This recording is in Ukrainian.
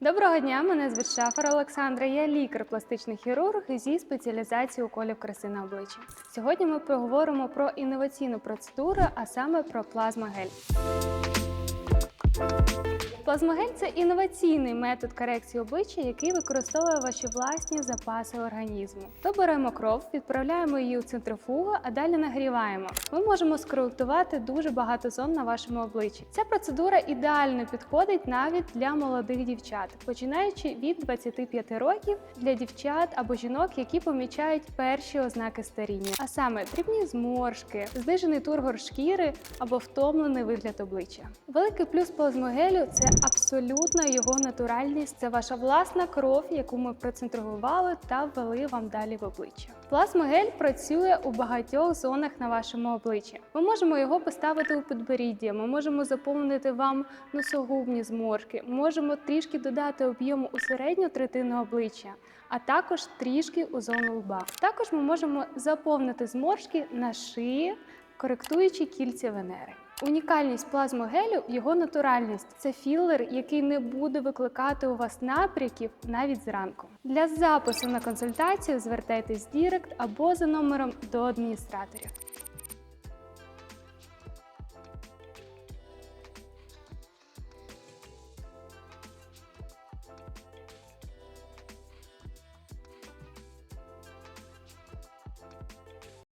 Доброго дня, мене звуть Шафар Олександра. Я лікар пластичний хірург зі спеціалізацією уколів краси на обличчі. Сьогодні ми поговоримо про інноваційну процедуру, а саме про плазмагель. Плазмагель це інноваційний метод корекції обличчя, який використовує ваші власні запаси організму. То беремо кров, відправляємо її у центрифугу, а далі нагріваємо. Ми можемо скоректувати дуже багато зон на вашому обличчі. Ця процедура ідеально підходить навіть для молодих дівчат, починаючи від 25 років для дівчат або жінок, які помічають перші ознаки старіння, а саме дрібні зморшки, знижений тургор шкіри або втомлений вигляд обличчя. Великий плюс плазмогелю це абсолютно його натуральність. Це ваша власна кров, яку ми процентрували та ввели вам далі в обличчя. Плазмогель працює у багатьох зонах на вашому обличчі. Ми можемо його поставити у підборіддя, ми можемо заповнити вам носогубні зморшки, можемо трішки додати об'єму у середню третину обличчя, а також трішки у зону лба. Також ми можемо заповнити зморшки на шиї, коректуючи кільця венери. Унікальність плазмогелю його натуральність. Це філер, який не буде викликати у вас напряків навіть зранку. Для запису на консультацію звертайтесь в Дірект або за номером до адміністраторів.